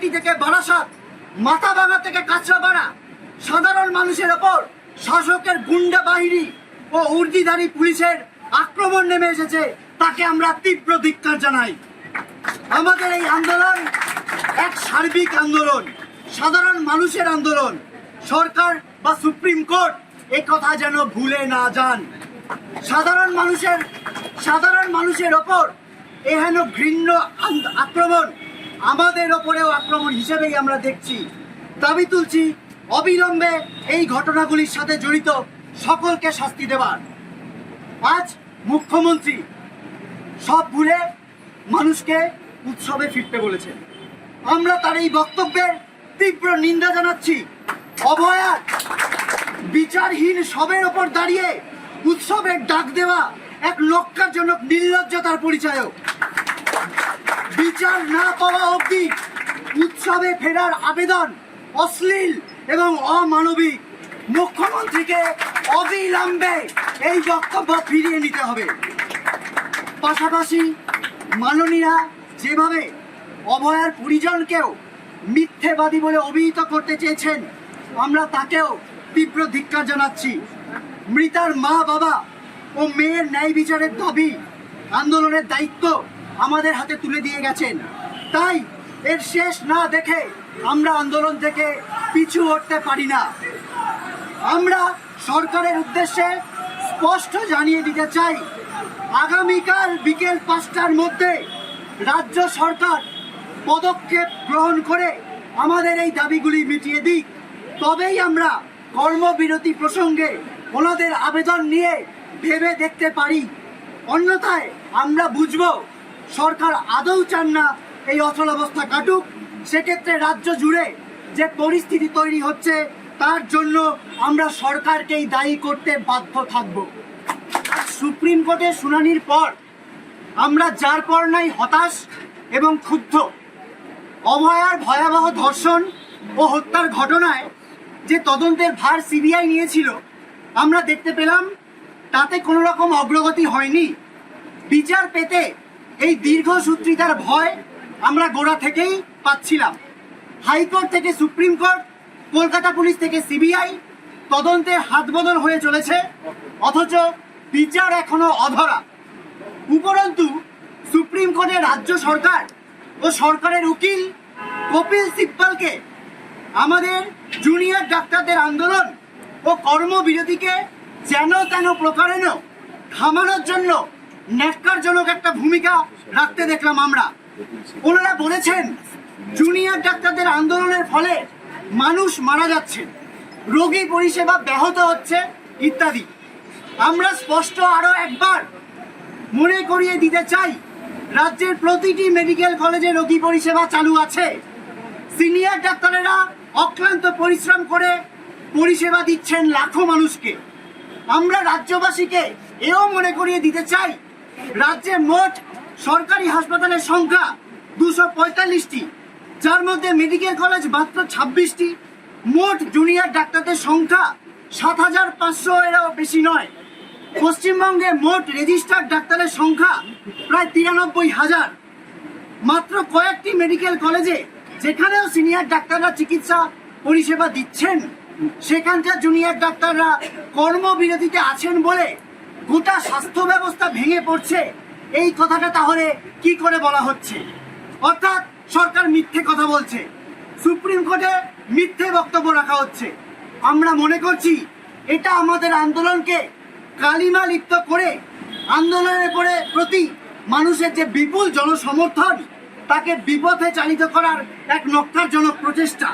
নৈহাটি থেকে বারাসাত মাথাভাঙা থেকে কাঁচরাপাড়া, সাধারণ মানুষের ওপর শাসকের গুন্ডা বাহিনী ও উর্দিধারী পুলিশের আক্রমণ নেমে এসেছে, তাকে আমরা তীব্র ধিক্কার জানাই। আমাদের এই আন্দোলন এক সার্বিক আন্দোলন, সাধারণ মানুষের আন্দোলন। সরকার বা সুপ্রিম কোর্ট এই কথা যেন ভুলে না যান। সাধারণ মানুষের সাধারণ মানুষের ওপর এহেন ঘৃণ্য আক্রমণ আমাদের ওপরেও আক্রমণ হিসেবেই আমরা দেখছি। দাবি তুলছি, অবিলম্বে এই ঘটনাগুলির সাথে জড়িত সকলকে শাস্তি দেওয়ার আজ মুখ্যমন্ত্রী সব ভুলে মানুষকে উৎসবে ফিরতে বলেছেন। আমরা তার এই বক্তব্যের তীব্র নিন্দা জানাচ্ছি। অভয়ার বিচারহীন সবের ওপর দাঁড়িয়ে উৎসবের ডাক দেওয়া এক লক্ষ্যজনক নির্লজ্জতার পরিচায়ক। বিচার না পাওয়া অবধি উৎসবে ফেরার আবেদন অশ্লীল এবং অমানবিক। মুখ্যমন্ত্রীকে অবিলম্বে এই বক্তব্য ফিরিয়ে নিতে হবে। পাশাপাশি মাননীয়া যেভাবে অভয়ার পরিজনকেও মিথ্যেবাদী বলে অভিহিত করতে চেয়েছেন, আমরা তাকেও তীব্র ধিক্কার জানাচ্ছি। মৃতার মা বাবা ও মেয়ের ন্যায় বিচারের দাবি, আন্দোলনের দায়িত্ব আমাদের হাতে তুলে দিয়ে গেছেন। তাই এর শেষ না দেখে আমরা আন্দোলন থেকে পিছু হটতে পারি না। আমরা সরকারের উদ্দেশ্যে স্পষ্ট জানিয়ে দিতে চাই, আগামীকাল বিকেল পাঁচটার মধ্যে রাজ্য সরকার পদক্ষেপ গ্রহণ করে আমাদের এই দাবিগুলি মিটিয়ে দিক। তবেই আমরা কর্মবিরতি প্রসঙ্গে ওনাদের আবেদন নিয়ে ভেবে দেখতে পারি। অন্যথায় আমরা বুঝব সরকার আদৌ চান না এই অচলাবস্থা কাটুক, সেক্ষেত্রে রাজ্য জুড়ে যে পরিস্থিতি তৈরি হচ্ছে, তার জন্য আমরা সরকারকেই দায়ী করতে বাধ্য থাকব। সুপ্রিম কোর্টের শুনানির পর আমরা যার পর নাই হতাশ এবং ক্ষুব্ধ। অভয়ার ভয়াবহ ধর্ষণ ও হত্যার ঘটনায় যে তদন্তের ভার সিবিআই নিয়েছিল, আমরা দেখতে পেলাম, তাতে কোনো রকম অগ্রগতি হয়নি। বিচার পেতে এই দীর্ঘসূত্রিতার ভয় আমরা গোড়া থেকেই পাচ্ছিলাম। হাইকোর্ট থেকে সুপ্রিম কোর্ট, কলকাতা পুলিশ থেকে সিবিআই তদন্তে হাতবদল হয়ে চলেছে, অথচ বিচার এখনও অধরা। উপরন্তু, সুপ্রিম কোর্টে রাজ্য সরকার ও সরকারের উকিল কপিল সিব্বালকে আমাদের জুনিয়র ডাক্তারদের আন্দোলন ও কর্মবিরতিকে যেন তেন প্রকারেণ থামানোর জন্য ন্যাক্কারজনক একটা ভূমিকা রাখতে দেখলাম আমরা। ওনারা বলেছেন জুনিয়র ডাক্তারদের আন্দোলনের ফলে মানুষ মারা যাচ্ছে, রোগী পরিষেবা ব্যাহত হচ্ছে, ইত্যাদি। আমরা স্পষ্ট আরও একবার মনে করিয়ে দিতে চাই, রাজ্যের প্রতিটি মেডিকেল কলেজে রোগী পরিষেবা চালু আছে। সিনিয়র ডাক্তারেরা অক্লান্ত পরিশ্রম করে পরিষেবা দিচ্ছেন লাখো মানুষকে। আমরা রাজ্যবাসীকে এও মনে করিয়ে দিতে চাই রাজ্যে মোট সরকারি হাসপাতালের সংখ্যা দুশো পঁয়তাল্লিশটি। যার মধ্যে মেডিকেল কলেজ মাত্র ছাব্বিশটি। মোট জুনিয়র ডাক্তারদের সংখ্যা সাত হাজার পাঁচশো এরও বেশি নয়। পশ্চিমবঙ্গে মোট রেজিস্টার্ড ডাক্তারের সংখ্যা প্রায় তিরানব্বই হাজার। মাত্র কয়েকটি মেডিকেল কলেজে যেখানেও সিনিয়র ডাক্তাররা চিকিৎসা পরিষেবা দিচ্ছেন, সেখানকার জুনিয়র ডাক্তাররা কর্মবিরতিতে আছেন বলে গোটা স্বাস্থ্য ব্যবস্থা ভেঙে পড়ছে। এই কথাটা তাহলে কি করে বলা হচ্ছে? অর্থাৎ সরকার মিথ্যে কথা বলছে। সুপ্রিম কোর্টে মিথ্যে বক্তব্য রাখা হচ্ছে। আমরা মনে করছি এটা আমাদের আন্দোলনকে কালিমা লিপ্ত করে আন্দোলনের পরে প্রতি মানুষের যে বিপুল জনসমর্থন, তাকে বিপথে চালিত করার এক নক্কারজনক প্রচেষ্টা।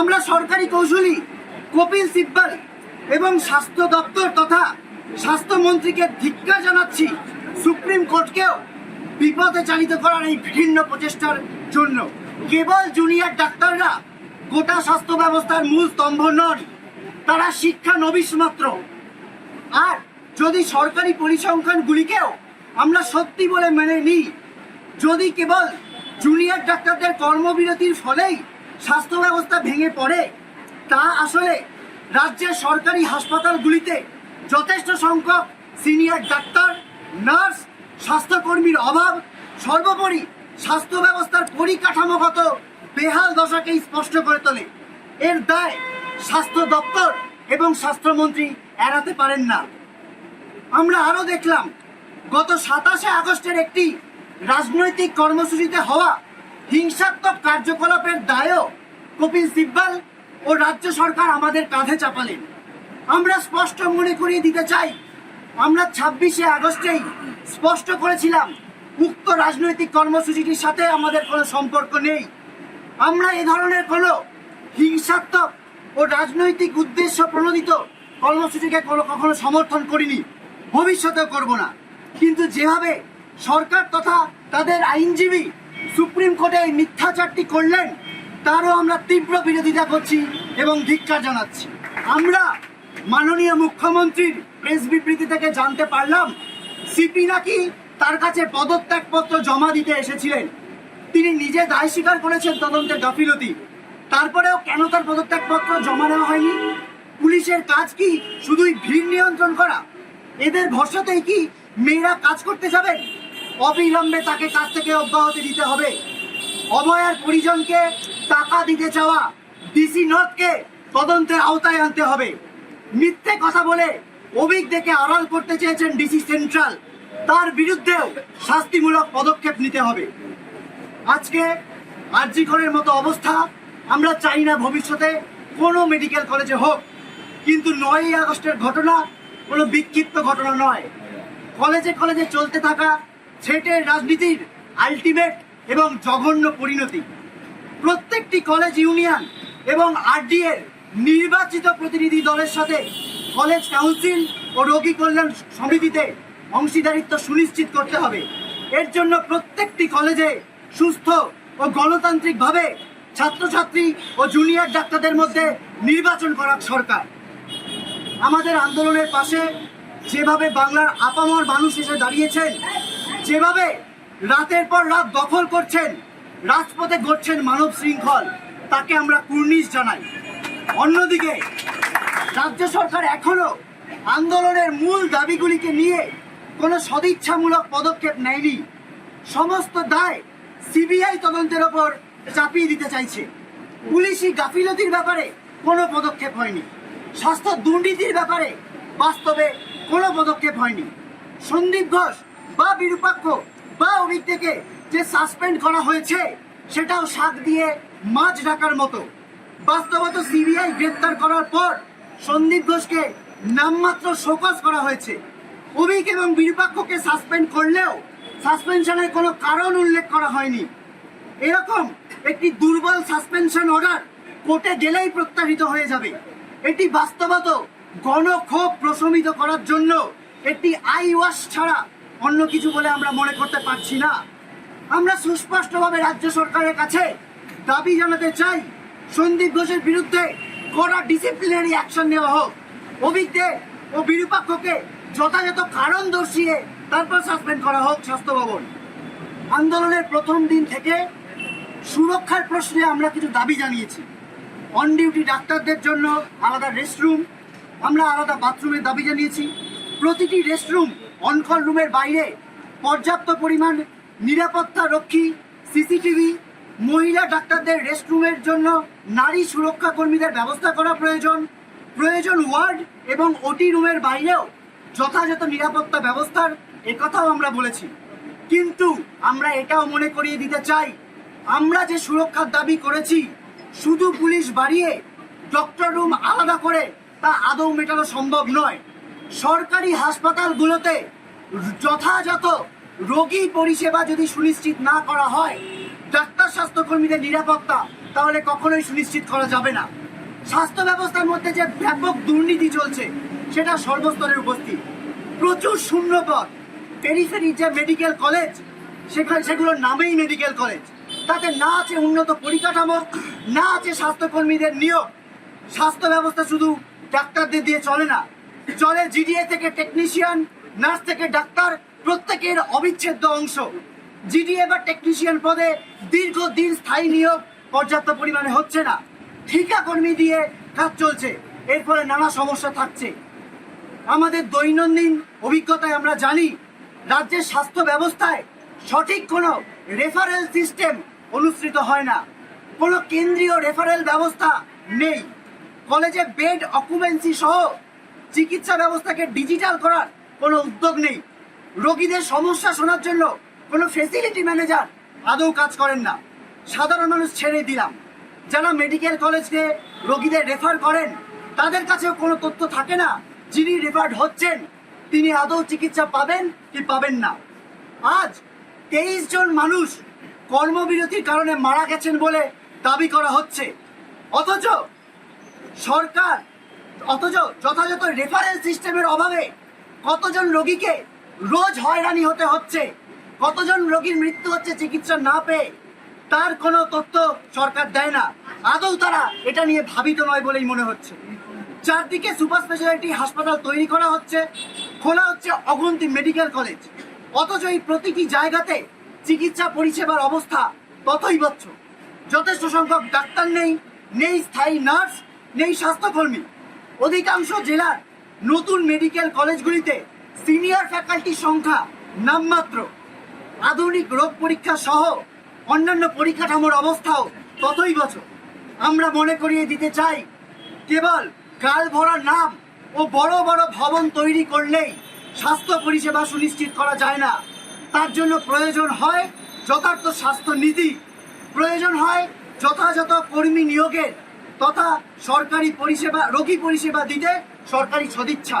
আমরা সরকারি কৌশলী কপিল সিব্বাল এবং স্বাস্থ্য দপ্তর তথা স্বাস্থ্যমন্ত্রীকে ধিক্কার জানাচ্ছি, সুপ্রিম কোর্টকেও বিপদে চালিত করার এই ভিন্ন প্রচেষ্টার জন্য। কেবল জুনিয়র ডাক্তাররা গোটা স্বাস্থ্য ব্যবস্থার মূল স্তম্ভ নন, তারা শিক্ষা নবিশ মাত্র। আর যদি সরকারি পরিসংখ্যানগুলিকেও আমরা সত্যি বলে মেনে নিই, যদি কেবল জুনিয়র ডাক্তারদের কর্মবিরতির ফলেই স্বাস্থ্য ব্যবস্থা ভেঙে পড়ে, তা আসলে রাজ্যের সরকারি হাসপাতালগুলিতে যথেষ্ট সংখ্যক সিনিয়র ডাক্তার, নার্স, স্বাস্থ্যকর্মীর অভাব, সর্বোপরি স্বাস্থ্য ব্যবস্থার পরিকাঠামোগত বেহাল দশাকেই স্পষ্ট করে তোলে। এর দায় স্বাস্থ্য দপ্তর এবং স্বাস্থ্যমন্ত্রী এড়াতে পারেন না। আমরা আরও দেখলাম, গত সাতাশে আগস্টের একটি রাজনৈতিক কর্মসূচিতে হওয়া হিংসাত্মক কার্যকলাপের দায়ও কপিল সিব্বাল ও রাজ্য সরকার আমাদের কাঁধে চাপালেন। আমরা স্পষ্ট মনে করিয়ে দিতে চাই। আমরা ছাব্বিশে আগস্টেই স্পষ্ট করেছিলাম, উক্ত রাজনৈতিক কর্মসূচিটির সাথে আমাদের কোনো সম্পর্ক নেই। আমরা এ ধরনের কোনো হিংসাত্মক ও রাজনৈতিক উদ্দেশ্য প্রণোদিত কর্মসূচিকে কোনো কখনো সমর্থন করিনি। ভবিষ্যতেও করব না। কিন্তু যেভাবে সরকার তথা তাদের আইনজীবী সুপ্রিম কোর্টে এই মিথ্যাচারটি করলেন, তারও আমরা তীব্র বিরোধিতা করছি এবং ধিক্কার জানাচ্ছি। আমরা মাননীয় মুখ্যমন্ত্রীর প্রেস বিবৃতি থেকে জানতে পারলাম সিপি নাকি তার কাছে পদত্যাগপত্র জমা দিতে এসেছিলেন। তিনি নিজে দায় স্বীকার করেছেন তদন্তের গাফিলতি। তারপরেও কেন তার পদত্যাগপত্র জমা নেওয়া হয়নি? পুলিশের কাজ কি শুধুই ভিড় নিয়ন্ত্রণ করা? এদের ভরসাতেই কি মেয়েরা কাজ করতে যাবেন? অবিলম্বে তাকে কাজ থেকে অব্যাহতি দিতে হবে। অভয়ার পরিজনকে টাকা দিতে চাওয়া ডিসি নর্থকে তদন্তের আওতায় আনতে হবে। মিথ্যে কথা বলে অভিজ্ঞকে আড়াল করতে চেয়েছেন ডিসি সেন্ট্রাল। তার বিরুদ্ধেও শাস্তিমূলক পদক্ষেপ নিতে হবে। আজকে আরজিকরের মতো অবস্থা, আমরা চাই না ভবিষ্যতে কোনো মেডিকেল কলেজে হোক। কিন্তু নয়ই আগস্টের ঘটনা কোনো বিক্ষিপ্ত ঘটনা নয়। কলেজে কলেজে চলতে থাকা ছেটের রাজনীতির আলটিমেট এবং জঘন্য পরিণতি। প্রত্যেকটি কলেজ ইউনিয়ন এবং আরডিএর নির্বাচিত প্রতিনিধি দলের সাথে কলেজ কাউন্সিল ও রোগী কল্যাণ সমিতিতে অংশীদারিত্ব সুনিশ্চিত করতে হবে। এর জন্য প্রত্যেকটি কলেজে সুস্থ ও গণতান্ত্রিকভাবে ছাত্রছাত্রী ও জুনিয়র ডাক্তারদের মধ্যে নির্বাচন করা সরকার। আমাদের আন্দোলনের পাশে যেভাবে বাংলার আপামর মানুষ এসে দাঁড়িয়েছেন, যেভাবে রাতের পর রাত দখল করছেন, রাজপথে ঘটছেন মানব শৃঙ্খল, তাকে আমরা কুর্নিশ জানাই। অন্যদিকে, রাজ্য সরকার এখনও আন্দোলনের মূল দাবিগুলিকে নিয়ে কোনো সদিচ্ছামূলক পদক্ষেপ নেয়নি। সমস্ত দায় সিবিআই তদন্তের ওপর চাপিয়ে দিতে চাইছে। পুলিশি গাফিলতির ব্যাপারে কোনো পদক্ষেপ হয়নি। স্বাস্থ্য দুর্নীতির ব্যাপারে বাস্তবে কোনো পদক্ষেপ হয়নি। সন্দীপ ঘোষ বা বিরূপাক্ষ বা অভিজ্ঞকে যে সাসপেন্ড করা হয়েছে, সেটাও শাক দিয়ে মাছ ঢাকার মতো। বাস্তবত সিবিআই গ্রেপ্তার করার পর সন্দীপ ঘোষকে নামমাত্র শোকজ করা হয়েছে। অভিক এবং বিরূপাক্ষকে সাসপেন্ড করলেও সাসপেনশনের কোনো কারণ উল্লেখ করা হয়নি। এরকম একটি দুর্বল সাসপেনশন অর্ডার কোর্টে গেলেই প্রত্যাহিত হয়ে যাবে। এটি বাস্তবত গণক্ষোভ প্রশমিত করার জন্য একটি আই ওয়াশ ছাড়া অন্য কিছু বলে আমরা মনে করতে পারছি না। আমরা সুস্পষ্টভাবে রাজ্য সরকারের কাছে দাবি জানাতে চাই সন্দীপ ঘোষের বিরুদ্ধে কড়া ডিসিপ্লিনারি অ্যাকশন নেওয়া হোক। অভিজ্ঞে ও বিরূপাক্ষকে যথাযথ কারণ দর্শিয়ে তারপর সাসপেন্ড করা হোক স্বাস্থ্য ভবন। আন্দোলনের প্রথম দিন থেকে সুরক্ষার প্রশ্নে আমরা কিছু দাবি জানিয়েছি। অন ডিউটি ডাক্তারদের জন্য আলাদা রেস্টরুম আমরা আলাদা বাথরুমের দাবি জানিয়েছি। প্রতিটি রেস্টরুম অনকল রুমের বাইরে পর্যাপ্ত পরিমাণ নিরাপত্তা রক্ষী সিসিটিভি মহিলা ডাক্তারদের রেস্টরুমের জন্য নারী সুরক্ষা কর্মীদের ব্যবস্থা করা প্রয়োজন। প্রয়োজন ওয়ার্ড এবং ওটি রুমের বাইরেও যথাযথ নিরাপত্তা ব্যবস্থার একথাও আমরা বলেছি। কিন্তু আমরা এটাও মনে করিয়ে দিতে চাই, আমরা যে সুরক্ষার দাবি করেছি, শুধু পুলিশ বাড়িয়ে ডক্টর রুম আলাদা করে তা আদৌ মেটানো সম্ভব নয়। সরকারি হাসপাতালগুলোতে যথাযথ রোগী পরিষেবা যদি সুনিশ্চিত না করা হয় ডাক্তার, স্বাস্থ্যকর্মীদের নিরাপত্তা, তাহলে কখনোই সুনিশ্চিত করা যাবে না। স্বাস্থ্য ব্যবস্থার মধ্যে যে ব্যাপক দুর্নীতি চলছে, সেটা সর্বস্তরে উপস্থিত। প্রচুর শূন্যপদ পেরিফেরি যে মেডিকেল কলেজ, সেখানে, সেগুলোর নামেই মেডিকেল কলেজ। তাতে না আছে উন্নত পরিকাঠামো, না আছে স্বাস্থ্যকর্মীদের নিয়োগ। স্বাস্থ্য ব্যবস্থা শুধু ডাক্তারদের দিয়ে চলে না, চলে জিডিএ থেকে টেকনিশিয়ান নার্স থেকে ডাক্তার, প্রত্যেকের অবিচ্ছেদ্য অংশ। জিডিএ বা টেকনিশিয়ান পদে দীর্ঘদিন স্থায়ী নিয়োগ পর্যাপ্ত পরিমাণে হচ্ছে না। ঠিকা কর্মী দিয়ে কাজ চলছে। এর ফলে নানা সমস্যা থাকছে। আমাদের দৈনন্দিন অভিজ্ঞতায় আমরা জানি, রাজ্যের স্বাস্থ্য ব্যবস্থায় সঠিক কোনো রেফারেল সিস্টেম অনুসৃত হয় না। কোনো কেন্দ্রীয় রেফারেল ব্যবস্থা নেই। কলেজে বেড অকুপেন্সি সহ চিকিৎসা ব্যবস্থাকে ডিজিটাল করার কোনো উদ্যোগ নেই। রোগীদের সমস্যা শোনার জন্য কোনো ফেসিলিটি ম্যানেজার আদৌ কাজ করেন না। সাধারণ মানুষ ছেড়ে দিলাম। যারা মেডিকেল কলেজকে রোগীদের রেফার করেন, তাদের কাছেও কোনো তথ্য থাকে না যিনি রেফার্ড হচ্ছেন। তিনি আদৌ চিকিৎসা পাবেন কি পাবেন না। আজ তেইশ জন মানুষ কর্মবিরতির কারণে মারা গেছেন বলে দাবি করা হচ্ছে। অথচ সরকার, অথচ যথাযথ রেফারেন্স সিস্টেমের অভাবে কতজন রোগীকে রোজ হয়রানি হতে হচ্ছে? কতজন রোগীর মৃত্যু হচ্ছে চিকিৎসা না পেয়ে, তার কোনো তথ্য সরকার দেয় না। আদৌ তারা এটা নিয়ে ভাবিত নয় বলেই মনে হচ্ছে। চারদিকে সুপার স্পেশালিটি হাসপাতাল তৈরি করা হচ্ছে, খোলা হচ্ছে অগন্তি মেডিকেল কলেজ। অথচ এই প্রতিটি জায়গাতে চিকিৎসা পরিষেবার অবস্থা ততই বচ্ছ। যথেষ্ট সংখ্যক ডাক্তার নেই নেই স্থায়ী নার্স, নেই স্বাস্থ্যকর্মী। অধিকাংশ জেলার নতুন মেডিকেল কলেজগুলিতে সিনিয়র ফ্যাকাল্টির সংখ্যা নামমাত্র। আধুনিক রোগ পরীক্ষা সহ অন্যান্য পরিকাঠামোর অবস্থাও ততই বছর। আমরা মনে করিয়ে দিতে চাই, কেবল গাল ভরা নাম ও বড় বড় ভবন তৈরি করলেই স্বাস্থ্য পরিষেবা সুনিশ্চিত করা যায় না। তার জন্য প্রয়োজন হয় যথার্থ স্বাস্থ্য নীতি প্রয়োজন হয় যথাযথ কর্মী নিয়োগের তথা সরকারি পরিষেবা, রোগী পরিষেবা দিতে সরকারি সদিচ্ছা